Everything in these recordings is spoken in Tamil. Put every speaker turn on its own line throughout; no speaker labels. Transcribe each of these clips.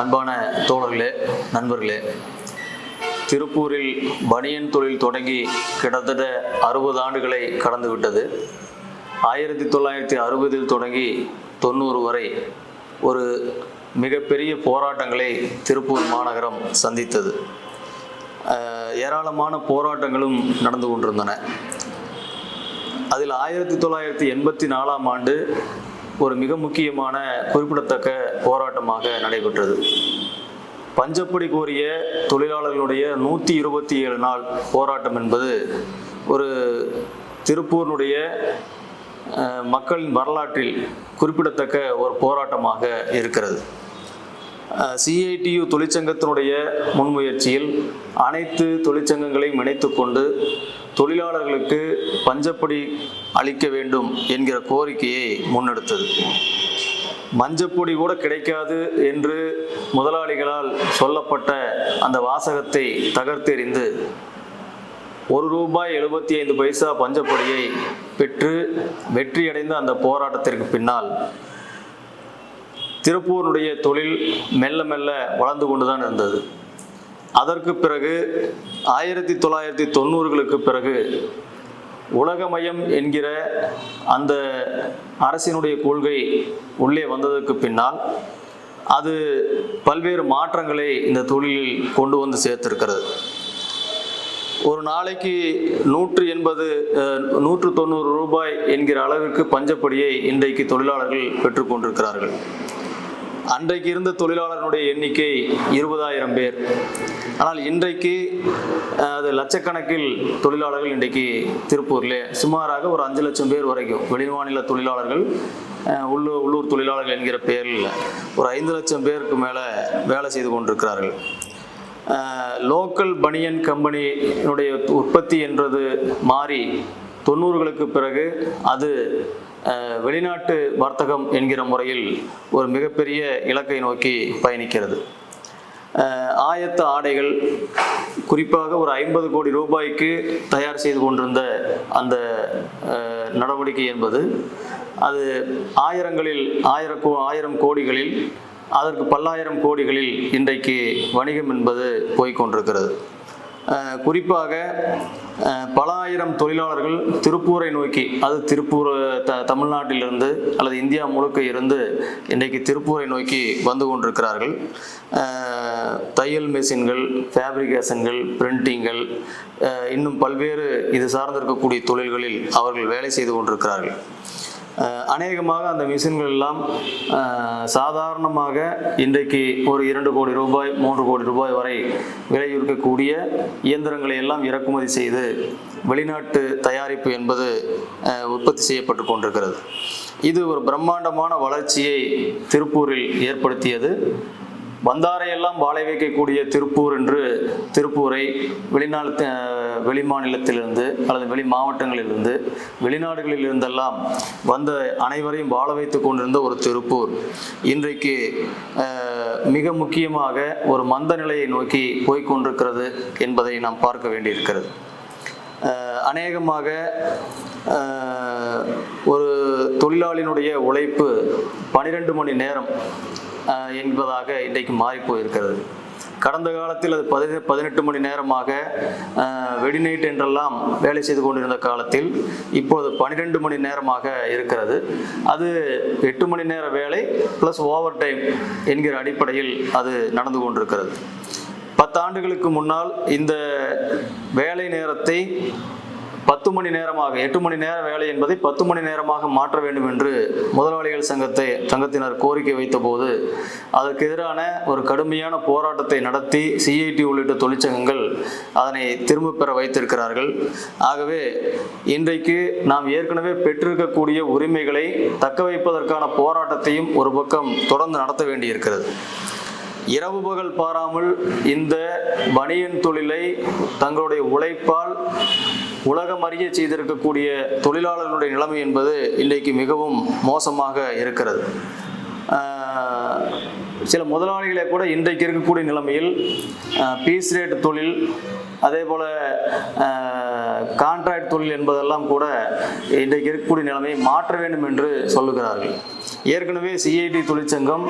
அன்பான தோழர்களே நண்பர்களே திருப்பூரில் பனியன் தொழில் தொடங்கி கிட்டத்தட்ட அறுபது ஆண்டுகளை கடந்து விட்டது. ஆயிரத்தி தொள்ளாயிரத்தி அறுபதில் தொடங்கி தொண்ணூறு வரை ஒரு மிகப்பெரிய போராட்டங்களை திருப்பூர் மாநகரம் சந்தித்தது. ஏராளமான போராட்டங்களும் நடந்து கொண்டிருந்தன. அதில் ஆயிரத்தி தொள்ளாயிரத்தி எண்பத்தி நாலாம் ஆண்டு ஒரு மிக முக்கியமான குறிப்பிடத்தக்க போராட்டமாக நடைபெற்றது. பஞ்சப்படி கோரிய தொழிலாளர்களுடைய நூற்றி இருபத்தி ஏழு நாள் போராட்டம் என்பது ஒரு திருப்பூரினுடைய மக்களின் வரலாற்றில் குறிப்பிடத்தக்க ஒரு போராட்டமாக இருக்கிறது. சிஐடியு தொழிற்சங்கத்தினுடைய முன்முயற்சியில் அனைத்து தொழிற்சங்கங்களையும் இணைத்து கொண்டு தொழிலாளர்களுக்கு பஞ்சப்பொடி அளிக்க வேண்டும் என்கிற கோரிக்கையை முன்னெடுத்தது. மஞ்சப்பொடி கூட கிடைக்காது என்று முதலாளிகளால் சொல்லப்பட்ட அந்த வாசகத்தை தகர்த்தெறிந்து ஒரு ரூபாய் எழுபத்தி ஐந்து பைசா பஞ்சப்பொடியை பெற்று வெற்றியடைந்த அந்த போராட்டத்திற்கு பின்னால் திருப்பூருடைய தொழில் மெல்ல மெல்ல வளர்ந்து கொண்டுதான் இருந்தது. அதற்கு பிறகு ஆயிரத்தி தொள்ளாயிரத்தி தொண்ணூறுகளுக்கு பிறகு உலகமயம் என்கிற அந்த அரசினுடைய கொள்கை உள்ளே வந்ததற்கு பின்னால் அது பல்வேறு மாற்றங்களை இந்த தொழிலில் கொண்டு வந்து சேர்த்திருக்கிறது. ஒரு நாளைக்கு நூற்று எண்பது நூற்று தொண்ணூறு ரூபாய் என்கிற அளவிற்கு பஞ்சப்படியை இன்றைக்கு தொழிலாளர்கள் பெற்றுக்கொண்டிருக்கிறார்கள் அன்றைக்கு இருந்த தொழிலாளர்களுடைய எண்ணிக்கை இருபதாயிரம் பேர். ஆனால் இன்றைக்கு அது லட்சக்கணக்கில் தொழிலாளர்கள் இன்றைக்கு திருப்பூரில் சுமாராக ஒரு அஞ்சு லட்சம் பேர் வரைக்கும் வெளிமாநில தொழிலாளர்கள் உள்ளூர் உள்ளூர் தொழிலாளர்கள் என்கிற பெயரில் ஒரு ஐந்து லட்சம் பேருக்கு மேலே வேலை செய்து கொண்டிருக்கிறார்கள். லோக்கல் பனியன் கம்பெனியினுடைய உற்பத்தி என்றது மாறி தொண்ணூறுகளுக்கு பிறகு அது வெளிநாட்டு வர்த்தகம் என்கிற முறையில் ஒரு மிகப்பெரிய இலக்கை நோக்கி பயணிக்கிறது. ஆயத்த ஆடைகள் குறிப்பாக ஒரு ஐம்பது கோடி ரூபாய்க்கு தயார் செய்து கொண்டிருந்த அந்த நடவடிக்கை என்பது அது ஆயிரங்களில் ஆயிர கோ ஆயிரம் கோடிகளில் அதற்கு பல்லாயிரம் கோடிகளில் இன்றைக்கு வணிகம் என்பது போய்க்கொண்டிருக்கிறது குறிப்பாக பல ஆயிரம் தொழிலாளர்கள் திருப்பூரை நோக்கி அது திருப்பூர் த தமிழ்நாட்டிலிருந்து அல்லது இந்தியா முழுக்க இருந்து இன்றைக்கு திருப்பூரை நோக்கி வந்து கொண்டிருக்கிறார்கள். தையல் மெஷின்கள் ஃபேப்ரிகேஷன்கள் பிரிண்டிங்கள் இன்னும் பல்வேறு இது சார்ந்திருக்கக்கூடிய தொழில்களில் அவர்கள் வேலை செய்து கொண்டிருக்கிறார்கள். அநேகமாக அந்த மிஷின்கள் எல்லாம் சாதாரணமாக இன்றைக்கு ஒரு இரண்டு கோடி ரூபாய் மூன்று கோடி ரூபாய் வரை விலை இருக்கக்கூடிய இயந்திரங்களை எல்லாம் இறக்குமதி செய்து வெளிநாட்டு தயாரிப்பு என்பது உற்பத்தி செய்யப்பட்டு கொண்டிருக்கிறது. இது ஒரு பிரம்மாண்டமான வளர்ச்சியை திருப்பூரில் ஏற்படுத்தியது. வந்தாரையெல்லாம் வாழை வைக்கக்கூடிய திருப்பூர் என்று திருப்பூரை வெளிநாடு வெளி மாநிலத்திலிருந்து அல்லது வெளி மாவட்டங்களிலிருந்து வெளிநாடுகளில் இருந்தெல்லாம் வந்த அனைவரையும் வாழ வைத்து கொண்டிருந்த ஒரு திருப்பூர். இன்றைக்கு மிக முக்கியமாக ஒரு மந்த நிலையை நோக்கி போய்கொண்டிருக்கிறது என்பதை நாம் பார்க்க வேண்டியிருக்கிறது. அநேகமாக ஒரு தொழிலாளியினுடைய உழைப்பு பனிரெண்டு மணி நேரம் என்பதாக இன்றைக்கு மாறிப்போயிருக்கிறது. கடந்த காலத்தில் அது பதி பதினெட்டு மணி நேரமாக வெடிநைட் என்றெல்லாம் வேலை செய்து கொண்டிருந்த காலத்தில் இப்போது பன்னிரெண்டு மணி நேரமாக இருக்கிறது. அது எட்டு மணி நேர வேலை ப்ளஸ் ஓவர் டைம் என்கிற அடிப்படையில் அது நடந்து கொண்டிருக்கிறது. பத்தாண்டுகளுக்கு முன்னால் இந்த வேலை நேரத்தை பத்து மணி நேரமாக எட்டு மணி நேர வேலை என்பதை பத்து மணி நேரமாக மாற்ற வேண்டும் என்று முதலாளிகள் சங்கத்தை சங்கத்தினர் கோரிக்கை வைத்தபோது அதற்கு எதிரான ஒரு கடுமையான போராட்டத்தை நடத்தி சிஐடி உள்ளிட்ட தொழிற்சங்கங்கள் அதனை திரும்ப பெற வைத்திருக்கிறார்கள். ஆகவே இன்றைக்கு நாம் ஏற்கனவே பெற்றிருக்கக்கூடிய உரிமைகளை தக்க வைப்பதற்கான போராட்டத்தையும் ஒரு பக்கம் தொடர்ந்து நடத்த வேண்டியிருக்கிறது. இரவு பகல் பாராமல் இந்த பனியன் தொழிலை தங்களுடைய உழைப்பால் உலகம் அறிய செய்திருக்கக்கூடிய தொழிலாளர்களுடைய நிலைமை என்பது இன்றைக்கு மிகவும் மோசமாக இருக்கிறது. சில முதலாளிகளை கூட இன்றைக்கு இருக்கக்கூடிய நிலைமையில் பீஸ் ரேட் தொழில் அதே போல் கான்ட்ராக்ட் தொழில் என்பதெல்லாம் கூட இன்றைக்கு இருக்கக்கூடிய நிலைமையை மாற்ற வேண்டும் என்று சொல்லுகிறார்கள். ஏற்கனவே சிஐடி தொழிற்சங்கம்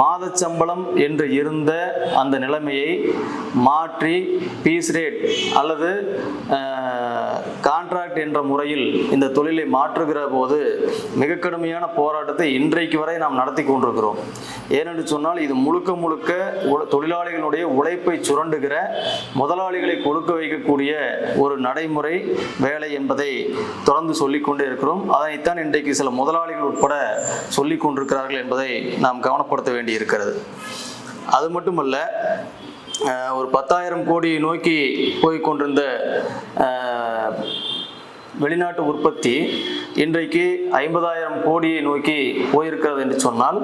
மாதச்சம்பளம் என்று இருந்த அந்த நிலைமையை மாற்றி பீஸ் ரேட் அல்லது கான்ட்ராக்ட் என்ற முறையில் இந்த தொழிலை மாற்றுகிற போது மிக கடுமையான போராட்டத்தை இன்றைக்கு வரை நாம் நடத்தி கொண்டிருக்கிறோம். ஏனென்று சொன்னால் இது முழுக்க முழுக்க தொழிலாளிகளுடைய உழைப்பை சுரண்டுகிற முதலாளிகளை கொடுக்க வைக்கக்கூடிய ஒரு நடைமுறை வேலை என்பதை தொடர்ந்து சொல்லிக்கொண்டே இருக்கிறோம். அதனைத்தான் இன்றைக்கு சில முதலாளிகள் உட்பட சொல்லிக் கொண்டிருக்கிறார்கள் என்பதை நாம் கவனப்படுத்த வேண்டி இருக்கிறது அது மட்டுமல்ல ஒரு பத்தாயிரம் கோடியை நோக்கி போய் கொண்டிருந்த வெளிநாட்டு உற்பத்தி இன்றைக்கு ஐம்பதாயிரம் கோடியை நோக்கி போயிருக்கிறது என்று சொன்னால்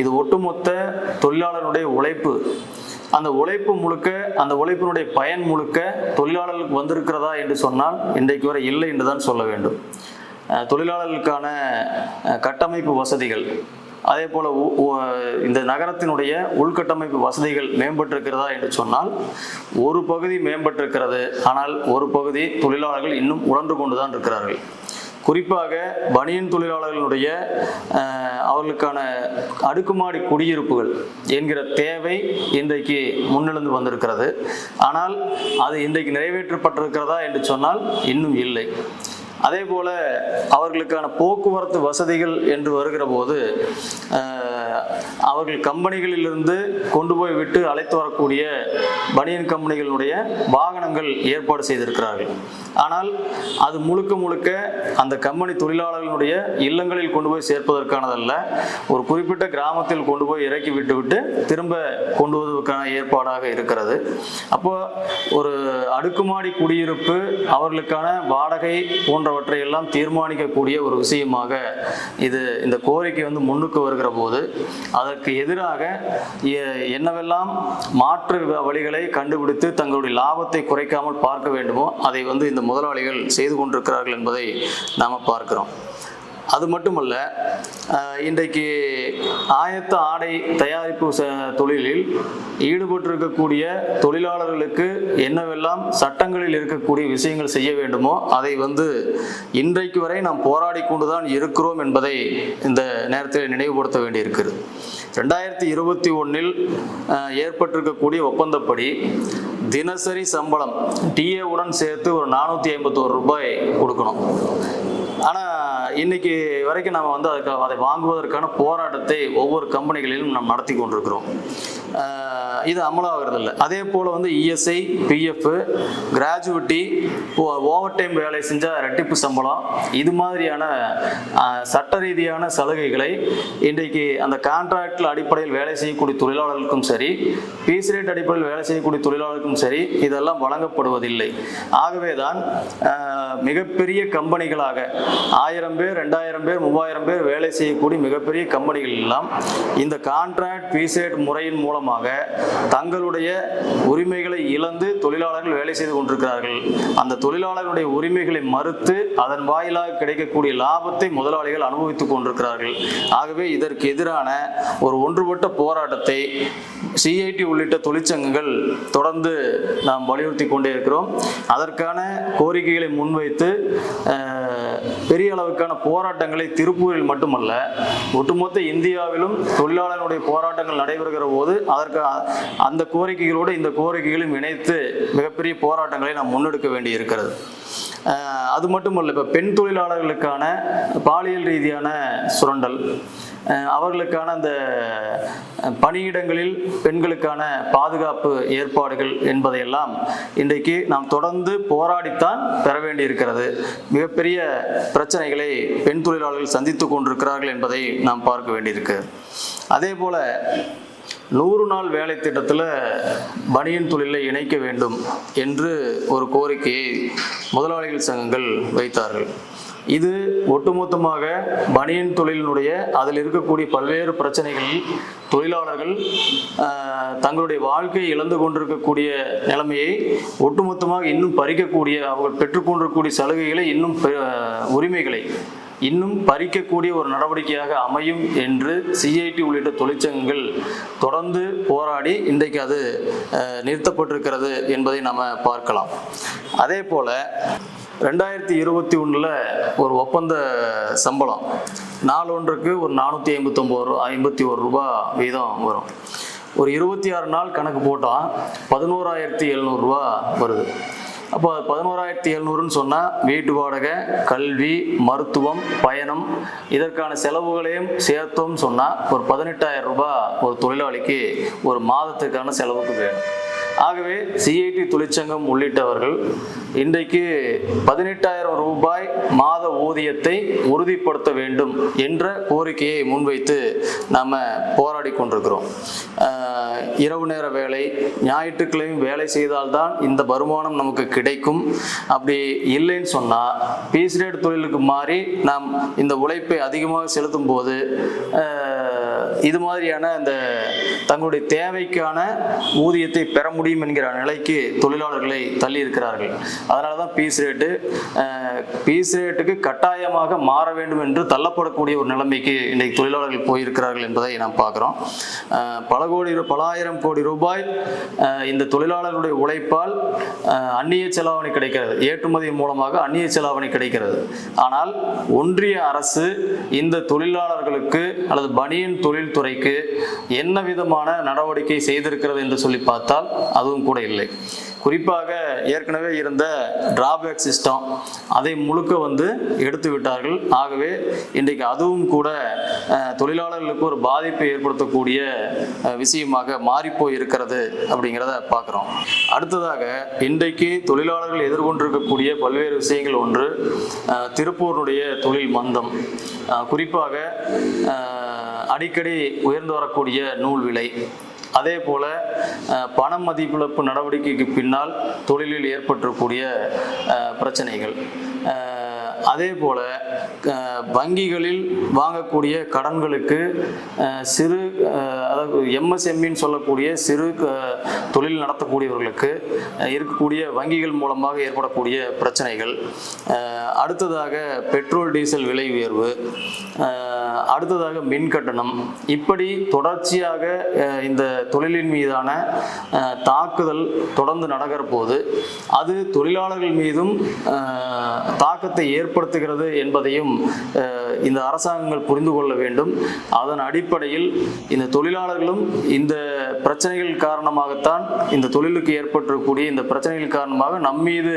இது ஒட்டுமொத்த தொழிலாளருடைய உழைப்பு. அந்த உழைப்பு முழுக்க அந்த உழைப்பினுடைய பயன் முழுக்க தொழிலாளர்களுக்கு வந்திருக்கிறதா என்று சொன்னால் இன்றைக்கு வரை இல்லை என்று தான் சொல்ல வேண்டும். தொழிலாளர்களுக்கான கட்டமைப்பு வசதிகள் அதே போல உ- இந்த நகரத்தினுடைய உள்கட்டமைப்பு வசதிகள் மேம்பட்டிருக்கிறதா என்று சொன்னால் ஒரு பகுதி மேம்பட்டிருக்கிறது. ஆனால் ஒரு பகுதி தொழிலாளர்கள் இன்னும் உழன்று கொண்டுதான் இருக்கிறார்கள். குறிப்பாக பனியன் தொழிலாளர்களுடைய அவர்களுக்கான அடுக்குமாடி குடியிருப்புகள் என்கிற தேவை இன்றைக்கு முன்னெழுந்து வந்திருக்கிறது. ஆனால் அது இன்றைக்கு நிறைவேற்றப்பட்டிருக்கிறதா என்று சொன்னால் இன்னும் இல்லை. அதே போல அவர்களுக்கான போக்குவரத்து வசதிகள் என்று வருகிற போது அவர்கள் கம்பெனிகளிலிருந்து கொண்டு போய் விட்டு அழைத்து வரக்கூடிய பனியன் கம்பெனிகளுடைய வாகனங்கள் ஏற்பாடு செய்திருக்கிறார்கள். ஆனால் அது முழுக்க முழுக்க அந்த கம்பெனி தொழிலாளர்களுடைய இல்லங்களில் கொண்டு போய் சேர்ப்பதற்கானதல்ல. ஒரு குறிப்பிட்ட கிராமத்தில் கொண்டு போய் இறக்கி விட்டுவிட்டு திரும்ப கொண்டு வருவதற்கான ஏற்பாடாக இருக்கிறது. அப்போ ஒரு அடுக்குமாடி குடியிருப்பு அவர்களுக்கான வாடகை போன்றவற்றை எல்லாம் தீர்மானிக்கக்கூடிய ஒரு விஷயமாக இது இந்த கோரிக்கை வந்து முன்னுக்கு வருகிற போது அதற்கு எதிராக என்னவெல்லாம் மாற்று வழிகளை கண்டுபிடித்து தங்களுடைய லாபத்தை குறைக்காமல் பார்க்க வேண்டுமோ அதை வந்து இந்த முதலாளிகள் செய்து கொண்டிருக்கிறார்கள் என்பதை நாம் பார்க்கிறோம். அது மட்டுமல்ல இன்றைக்கு ஆயத்த ஆடை தயாரிப்பு ச- தொழிலில் ஈடுபட்டிருக்கக்கூடிய தொழிலாளர்களுக்கு என்னவெல்லாம் சட்டங்களில் இருக்கக்கூடிய விஷயங்கள் செய்ய வேண்டுமோ அதை வந்து இன்றைக்கு வரை நாம் போராடி கொண்டுதான் இருக்கிறோம் என்பதை இந்த நேரத்தில் நினைவுபடுத்த வேண்டியிருக்கிறது. ரெண்டாயிரத்தி இருபத்தி ஒன்றில் ஏற்பட்டிருக்கக்கூடிய ஒப்பந்தப்படி தினசரி சம்பளம் டிஏவுடன் சேர்த்து ஒரு நானூற்றி ஐம்பத்தோரு ரூபாய் கொடுக்கணும். ஆனால் இன்னைக்கு வரைக்கும் நம்ம வந்து அதுக்கு அதை வாங்குவதற்கான போராட்டத்தை ஒவ்வொரு கம்பெனிகளிலும் நாம் நடத்தி கொண்டிருக்கிறோம். இது அமலாகிறது இல்லை. அதே போல் வந்து ESI PF gratuity over time வேலை செஞ்சால் ரெட்டிப்பு சம்பளம் இது மாதிரியான சட்ட ரீதியான சலுகைகளை இன்றைக்கு அந்த கான்ட்ராக்டில் அடிப்படையில் வேலை செய்யக்கூடிய தொழிலாளர்களுக்கும் சரி பீஸ் ரேட் அடிப்படையில் வேலை செய்யக்கூடிய தொழிலாளர்களுக்கும் சரி இதெல்லாம் வழங்கப்படுவதில்லை. ஆகவே தான் மிகப்பெரிய கம்பெனிகளாக ஆயிரம் பேர் ரெண்டாயிரம் பேர் மூவாயிரம் பேர் வேலை செய்யக்கூடிய மிகப்பெரிய கம்பெனிகள் எல்லாம் இந்த கான்ட்ராக்ட் பிசேட் முறையின் மூலமாக தங்களுடைய உரிமைகளை இழந்து தொழிலாளர்கள் வேலை செய்து கொண்டிருக்கிறார்கள். அந்த தொழிலாளர்களுடைய உரிமைகளை மறுத்து அதன் வாயிலாக கிடைக்கக்கூடிய லாபத்தை முதலாளிகள் அனுபவித்துக் கொண்டிருக்கிறார்கள். ஆகவே இதற்கு எதிரான ஒரு ஒன்றுபட்ட போராட்டத்தை சிஐடி உள்ளிட்ட தொழிற்சங்கங்கள் தொடர்ந்து நாம் வலியுறுத்தி கொண்டே இருக்கிறோம். அதற்கான கோரிக்கைகளை முன்வைத்து பெரிய அளவுக்கான போராட்டங்களை திருப்பூரில் மட்டுமல்ல ஒட்டுமொத்த இந்தியாவிலும் தொழிலாளர்களுடைய போராட்டங்கள் நடைபெறுகிற போது அதற்கு அந்த கோரிக்கைகளோடு இந்த கோரிக்கைகளும் இணைத்து மிகப்பெரிய போராட்டங்களை நாம் முன்னெடுக்க வேண்டி இருக்கிறது அது மட்டுமல்ல இப்போ பெண் தொழிலாளர்களுக்கான பாலியல் ரீதியான சுரண்டல் அவர்களுக்கான அந்த பணியிடங்களில் பெண்களுக்கான பாதுகாப்பு ஏற்பாடுகள் என்பதையெல்லாம் இன்றைக்கு நாம் தொடர்ந்து போராடித்தான் பெற வேண்டியிருக்கிறது. மிகப்பெரிய பிரச்சனைகளை பெண் தொழிலாளர்கள் சந்தித்து கொண்டிருக்கிறார்கள் என்பதை நாம் பார்க்க வேண்டியிருக்கு. அதே போல நூறு நாள் வேலை திட்டத்தில் பனியன் தொழிலை இணைக்க வேண்டும் என்று ஒரு கோரிக்கையை முதலாளிகள் சங்கங்கள் வைத்தார்கள். இது ஒட்டுமொத்தமாக பனியன் தொழிலினுடைய அதில் இருக்கக்கூடிய பல்வேறு பிரச்சனைகளில் தொழிலாளர்கள் தங்களுடைய வாழ்க்கையை இழந்து கொண்டிருக்கக்கூடிய நிலைமையை ஒட்டுமொத்தமாக இன்னும் பறிக்கக்கூடிய அவர்கள் பெற்றுக்கொண்டிருக்கக்கூடிய சலுகைகளை இன்னும் பெ- உரிமைகளை இன்னும் பறிக்கக்கூடிய ஒரு நடவடிக்கையாக அமையும் என்று சிஐடி உள்ளிட்ட தொழிற்சங்கங்கள் தொடர்ந்து போராடி இன்றைக்கு அது நிறுத்தப்பட்டிருக்கிறது என்பதை நாம் பார்க்கலாம். அதே போல ரெண்டாயிரத்தி இருபத்தி ஒன்றில் ஒரு ஒப்பந்த சம்பளம். நாளொன்றுக்கு ஒரு நானூற்றி ஐம்பத்தொம்போது ரூபா ஐம்பத்தி ஒரு ரூபா வீதம் வரும். ஒரு இருபத்தி ஆறு நாள் கணக்கு போட்டால் பதினோராயிரத்தி எழுநூறுரூவா வருது. அப்போ பதினோராயிரத்தி எழுநூறுன்னு சொன்னால் வீட்டு வாடகை கல்வி மருத்துவம் பயணம் இதற்கான செலவுகளையும் சேர்த்தோம்னு சொன்னால் ஒரு பதினெட்டாயிரம் ரூபாய் ஒரு தொழிலாளிக்கு ஒரு மாதத்துக்கான செலவுக்கு வேணும். ஆகவே சிஐடி தொழிற்சங்கம் உள்ளிட்டவர்கள் இன்றைக்கு பதினெட்டாயிரம் ரூபாய் மாத ஊதியத்தை உறுதிப்படுத்த வேண்டும் என்ற கோரிக்கையை முன்வைத்து நாம் போராடி கொண்டிருக்கிறோம். இரவு நேர வேலை ஞாயிற்றுக்கிழமை வேலை செய்தால்தான் இந்த வருமானம் நமக்கு கிடைக்கும். அப்படி இல்லைன்னு சொன்னால் பீஸ்ரேட் தொழிலுக்கு மாறி நாம் இந்த உழைப்பை அதிகமாக செலுத்தும் போது இது மாதிரியான அந்த தங்களுடைய தேவைக்கான ஊதியத்தை பெற முடியும் என்கிற நிலைக்கு தொழிலாளர்களை தள்ளி இருக்கிறார்கள் அதனால தான் பீஸ் ரேட்டு பீஸ் ரேட்டுக்கு கட்டாயமாக மாற வேண்டும் என்று தள்ளப்படக்கூடிய ஒரு நிலைமைக்கு இன்றைக்கு தொழிலாளர்கள் போயிருக்கிறார்கள் என்பதை நாம் பார்க்குறோம். பல கோடி பல ஆயிரம் கோடி ரூபாய் இந்த தொழிலாளர்களுடைய உழைப்பால் அந்நிய செலாவணி கிடைக்கிறது. ஏற்றுமதி மூலமாக அந்நிய செலாவணி கிடைக்கிறது. ஆனால் ஒன்றிய அரசு இந்த தொழிலாளர்களுக்கு அல்லது பனியன் தொழில்துறைக்கு என்ன விதமான நடவடிக்கை செய்திருக்கிறது என்று சொல்லி பார்த்தால் அதுவும் கூட இல்லை. குறிப்பாக ஏற்கனவே இருந்த டிராபேக் சிஸ்டம் அதை முழுக்க வந்து எடுத்து விட்டார்கள். ஆகவே இன்றைக்கு அதுவும் கூட தொழிலாளர்களுக்கு ஒரு பாதிப்பை ஏற்படுத்தக்கூடிய விஷயமாக மாறிப்போய் இருக்கிறது அப்படிங்கிறத பார்க்குறோம். அடுத்ததாக இன்றைக்கு தொழிலாளர்கள் எதிர்கொண்டிருக்கக்கூடிய பல்வேறு விஷயங்கள் ஒன்று திருப்பூருடைய தொழில் மந்தம். குறிப்பாக அடிக்கடி உயர்ந்து வரக்கூடிய நூல் விலை. அதே போல பண மதிப்பிழப்பு நடவடிக்கைக்கு பின்னால் தொழிலில் ஏற்பட்டிருக்கூடிய பிரச்சனைகள். அதே போல் வங்கிகளில் வாங்கக்கூடிய கடன்களுக்கு சிறு அதாவது எம்எஸ்எம்இன்னு சொல்லக்கூடிய சிறு தொழில் நடத்தக்கூடியவர்களுக்கு இருக்கக்கூடிய வங்கிகள் மூலமாக ஏற்படக்கூடிய பிரச்சனைகள். அடுத்ததாக பெட்ரோல் டீசல் விலை உயர்வு அடுத்ததாக மின் கட்டணம். இப்படி தொடர்ச்சியாக இந்த தொழிலின் மீதான தாக்குதல் தொடர்ந்து நடக்கிற போது அது தொழிலாளர்கள் மீதும் தாக்கத்தை ஏற்ப ஏற்படுத்துகிறது என்பதையும் இந்த அரசாங்கங்கள் புரிந்து கொள்ள வேண்டும். அதன் அடிப்படையில் இந்த தொழிலாளர்களும் இந்த பிரச்சனைகள் காரணமாகத்தான் இந்த தொழிலுக்கு ஏற்பட்டிருக்கக்கூடிய இந்த பிரச்சனைகள் காரணமாக நம்மீது மீது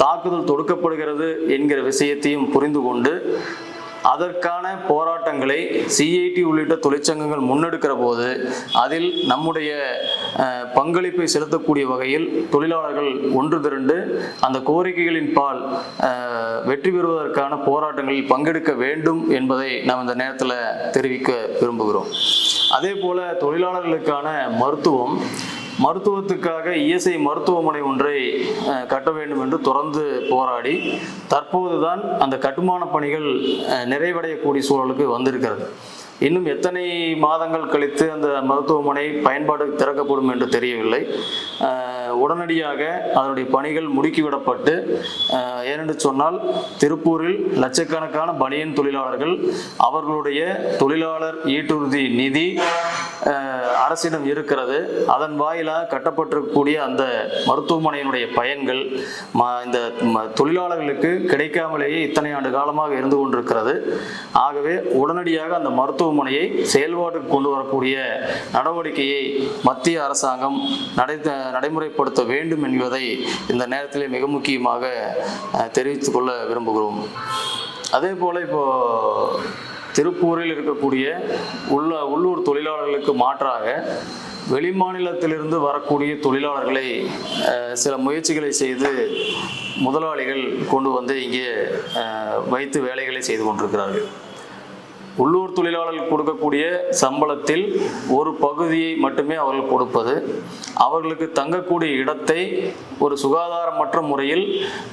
தாக்குதல் தொடுக்கப்படுகிறது என்கிற விஷயத்தையும் புரிந்து கொண்டு அதற்கான போராட்டங்களை சிஐடி உள்ளிட்ட தொழிற்சங்கங்கள் முன்னெடுக்கிற போது அதில் நம்முடைய பங்களிப்பை செலுத்தக்கூடிய வகையில் தொழிலாளர்கள் ஒன்று திரண்டு அந்த கோரிக்கைகளின் பால் வெற்றி பெறுவதற்கான போராட்டங்களில் பங்கெடுக்க வேண்டும் என்பதை நாம் இந்த நேரத்தில் தெரிவிக்க விரும்புகிறோம். அதே போல தொழிலாளர்களுக்கான மருத்துவம் மருத்துவத்துக்காக இஎஸ்ஐ மருத்துவமனை ஒன்றை கட்ட வேண்டும் என்று தொடர்ந்து போராடி தற்போதுதான் அந்த கட்டுமான பணிகள் நிறைவடையக்கூடிய சூழலுக்கு வந்திருக்கிறது. இன்னும் எத்தனை மாதங்கள் கழித்து அந்த மருத்துவமனை பயன்பாடு திறக்கப்படும் என்று தெரியவில்லை. உடனடியாக அதனுடைய பணிகள் முடுக்கிவிடப்பட்டு ஏனென்று சொன்னால் திருப்பூரில் லட்சக்கணக்கான பனியன் தொழிலாளர்கள் அவர்களுடைய தொழிலாளர் ஈட்டுறுதி நிதி அரசிடம் இருக்கிறது. அதன் வாயிலாக கட்டப்பட்டிருக்கக்கூடிய அந்த மருத்துவமனையினுடைய பயன்கள் ம- இந்த தொழிலாளர்களுக்கு கிடைக்காமலேயே இத்தனை ஆண்டு காலமாக இருந்து கொண்டிருக்கிறது. ஆகவே உடனடியாக அந்த மருத்துவமனையை செயல்பாட்டுக்கு கொண்டு வரக்கூடிய நடவடிக்கையை மத்திய அரசாங்கம் நடை நடைமுறைப்படுத்த வேண்டும் என்பதை இந்த நேரத்திலே மிக முக்கியமாக தெரிவித்துக் கொள்ள விரும்புகிறோம். அதே போல் இப்போ திருப்பூரில் இருக்கக்கூடிய உள்ள உள்ளூர் தொழிலாளர்களுக்கு மாற்றாக வெளிமாநிலத்திலிருந்து வரக்கூடிய தொழிலாளர்களை சில முயற்சிகளை செய்து முதலாளிகள் கொண்டு வந்து இங்கே வைத்து வேலைகளை செய்து கொண்டிருக்கிறார்கள். உள்ளூர் தொழிலாளர்கள் கொடுக்கக்கூடிய சம்பளத்தில் ஒரு பகுதியை மட்டுமே அவர்கள் கொடுப்பது. அவர்களுக்கு தங்கக்கூடிய இடத்தை ஒரு சுகாதாரமற்ற முறையில்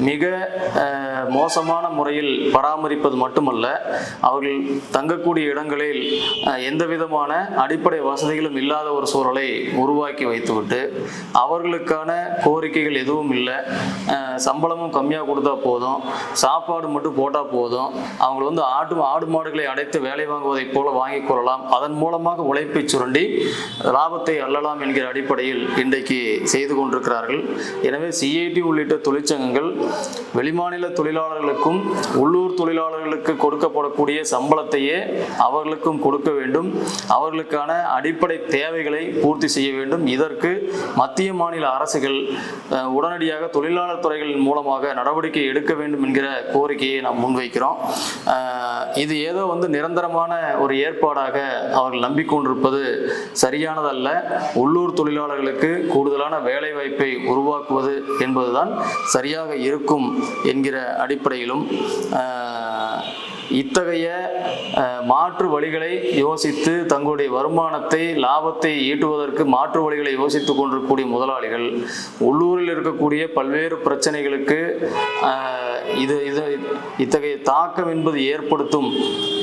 மிக மோசமான முறையில் பராமரிப்பது மட்டுமல்ல அவர்கள் தங்கக்கூடிய இடங்களில் எந்த விதமான அடிப்படை வசதிகளும் இல்லாத ஒரு சூழலை உருவாக்கி வைத்துவிட்டு அவர்களுக்கான கோரிக்கைகள் எதுவும் இல்லை. சம்பளமும் கம்மியாக கொடுத்தா போதும். சாப்பாடு மட்டும் போட்டால் போதும். அவங்களை வந்து ஆட்டு ஆடு மாடுகளை அடைத்து வேலை வாங்குவதைப் போல வாங்கிக் கொள்ளலாம். அதன் மூலமாக உழைப்பை சுரண்டி லாபத்தை அள்ளலாம் என்கிற அடிப்படையில் இன்றைக்கு செய்து கொண்டிருக்கிறார்கள். எனவே சிஐடி உள்ளிட்ட தொழிற்சங்கங்கள் வெளிமாநில தொழிலாளர்களுக்கும் உள்ளூர் தொழிலாளர்களுக்கு கொடுக்கப்படக்கூடிய சம்பளத்தையே அவர்களுக்கும் கொடுக்க வேண்டும். அவர்களுக்கான அடிப்படை தேவைகளை பூர்த்தி செய்ய வேண்டும். இதற்கு மத்திய மாநில அரசுகள் உடனடியாக தொழிலாளர் துறைகளின் மூலமாக நடவடிக்கை எடுக்க வேண்டும் என்கிற கோரிக்கையை நாம் முன்வைக்கிறோம். இது ஏதோ வந்து நிரந்தர சுதந்திரமான ஒரு ஏற்பாடாக அவர்கள் நம்பிக்கொண்டிருப்பது சரியானதல்ல. உள்ளூர் தொழிலாளர்களுக்கு கூடுதலான வேலை வாய்ப்பை உருவாக்குவது என்பதுதான் சரியாக இருக்கும் என்கிற அடிப்படையிலும் இத்தகைய மாற்று வழிகளை யோசித்து தங்களுடைய வருமானத்தை லாபத்தை ஈட்டுவதற்கு மாற்று வழிகளை யோசித்துக் கொண்டிருக்கக்கூடிய முதலாளிகள் உள்ளூரில் இருக்கக்கூடிய பல்வேறு பிரச்சனைகளுக்கு இது இது இத்தகைய தாக்கம் என்பது ஏற்படுத்தும்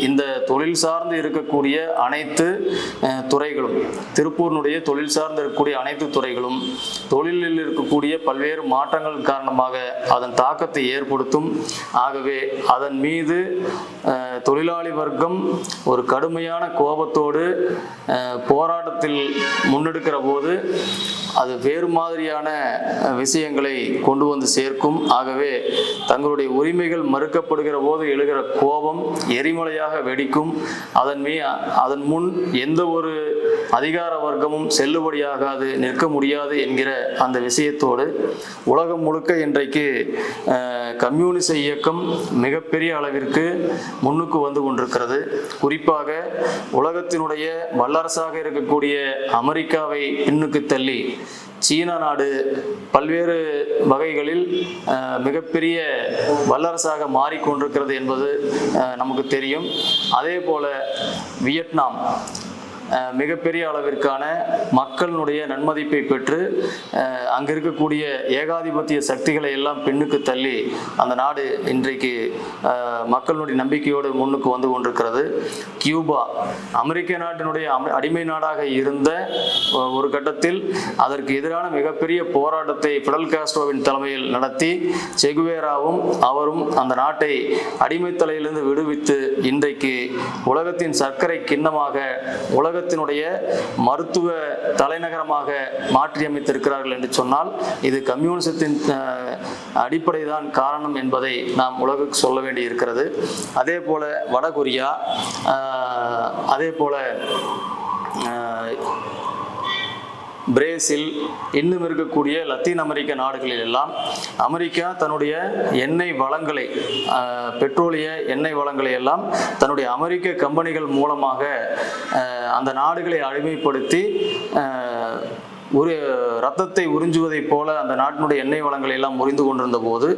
இந்த தொழில் சார்ந்து இருக்கக்கூடிய அனைத்து துறைகளும் திருப்பூரினுடைய தொழில் சார்ந்து இருக்கக்கூடிய அனைத்து துறைகளும் தொழிலில் இருக்கக்கூடிய பல்வேறு மாற்றங்கள் காரணமாக அதன் தாக்கத்தை ஏற்படுத்தும். ஆகவே அதன் மீது தொழிலாளி வர்க்கம் ஒரு கடுமையான கோபத்தோடு போராட்டத்தில் முன்னெடுக்கிற போது அது வேறு மாதிரியான விஷயங்களை கொண்டு வந்து சேர்க்கும். ஆகவே தங்களுடைய உரிமைகள் மறுக்கப்படுகிற போது எழுகிற கோபம் எரிமலையாக வெடிக்கும். அதன் மீ அதன் முன் எந்த ஒரு அதிகார வர்க்கமும் செல்லுபடியாகாது நிற்க முடியாது என்கிற அந்த விஷயத்தோடு உலகம் முழுக்க இன்றைக்கு கம்யூனிச இயக்கம் மிகப்பெரிய அளவிற்கு முன்னுக்கு வந்து கொண்டிருக்கிறது. குறிப்பாக உலகத்தினுடைய வல்லரசாக இருக்கக்கூடிய அமெரிக்காவை பின்னுக்கு தள்ளி சீன நாடு பல்வேறு வகைகளில் மிகப்பெரிய வல்லரசாக மாறிக்கொண்டிருக்கிறது என்பது நமக்கு தெரியும். அதே போல வியட்நாம் மிகப்பெரிய அளவிற்கான மக்களினுடைய நன்மதிப்பை பெற்று அங்கே இருக்கக்கூடிய ஏகாதிபத்திய சக்திகளை எல்லாம் பெண்ணுக்கு தள்ளி அந்த நாடு இன்றைக்கு மக்களுடைய நம்பிக்கையோடு முன்னுக்கு வந்து கொண்டிருக்கிறது. கியூபா அமெரிக்க நாட்டினுடைய அடிமை நாடாக இருந்த ஒரு கட்டத்தில் அதற்கு எதிரான மிகப்பெரிய போராட்டத்தை பிடல் காஸ்ட்ரோவின் தலைமையில் நடத்தி செகுவேராவும் அவரும் அந்த நாட்டை அடிமைத்தலையிலிருந்து விடுவித்து இன்றைக்கு உலகத்தின் சர்க்கரை கிண்ணமாக உலக தமிழகத்தினுடைய மருத்துவ தலைநகரமாக மாற்றியமைத்திருக்கிறார்கள் என்று சொன்னால் இது கம்யூனிசத்தின் அடிப்படைதான் காரணம் என்பதை நாம் உலகுக்கு சொல்ல வேண்டி இருக்கிறது அதே போல வடகொரியா அதே போல பிரேசில் இன்னும் இருக்கக்கூடிய லத்தீன் அமெரிக்க நாடுகளில் எல்லாம் அமெரிக்கா தன்னுடைய எண்ணெய் வளங்களை பெட்ரோலிய எண்ணெய் வளங்களை எல்லாம் தன்னுடைய அமெரிக்க கம்பெனிகள் மூலமாக அந்த நாடுகளை அடிமைப்படுத்தி ஒரு ரத்தத்தை உறிஞ்சுவதைப் போல அந்த நாட்டினுடைய எண்ணெய் வளங்களை எல்லாம் முறிந்து கொண்டிருந்த போது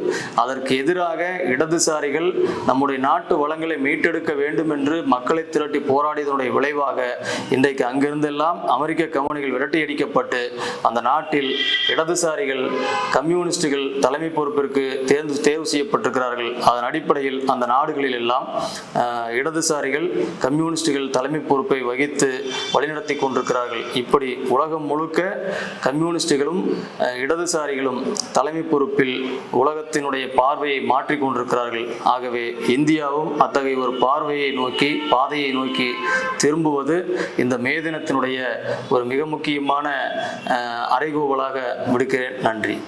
அதற்கு எதிராக இடதுசாரிகள் நம்முடைய நாட்டு வளங்களை மீட்டெடுக்க வேண்டும் என்று மக்களை திரட்டி போராடியதனுடைய விளைவாக இன்றைக்கு அங்கிருந்தெல்லாம் அமெரிக்க கம்பெனிகள் விரட்டியடிக்கப்பட்டு அந்த நாட்டில் இடதுசாரிகள் கம்யூனிஸ்டுகள் தலைமை பொறுப்பிற்கு தேர்ந்து தேர்வு செய்யப்பட்டிருக்கிறார்கள். அதன் அடிப்படையில் அந்த நாடுகளில் எல்லாம் இடதுசாரிகள் கம்யூனிஸ்டுகள் தலைமை பொறுப்பை வகித்து வழிநடத்தி கொண்டிருக்கிறார்கள். இப்படி உலகம் முழுக்க கம்யூனிஸ்டுகளும் இடதுசாரிகளும் தலைமை பொறுப்பில் உலகத்தினுடைய பார்வையை மாற்றிக்கொண்டிருக்கிறார்கள் ஆகவே இந்தியாவும் அத்தகைய ஒரு பார்வையை நோக்கி பாதையை நோக்கி திரும்புவது இந்த மே தினத்தினுடைய ஒரு மிக முக்கியமான அறைகூவலாக விடுக்கிறேன் நன்றி.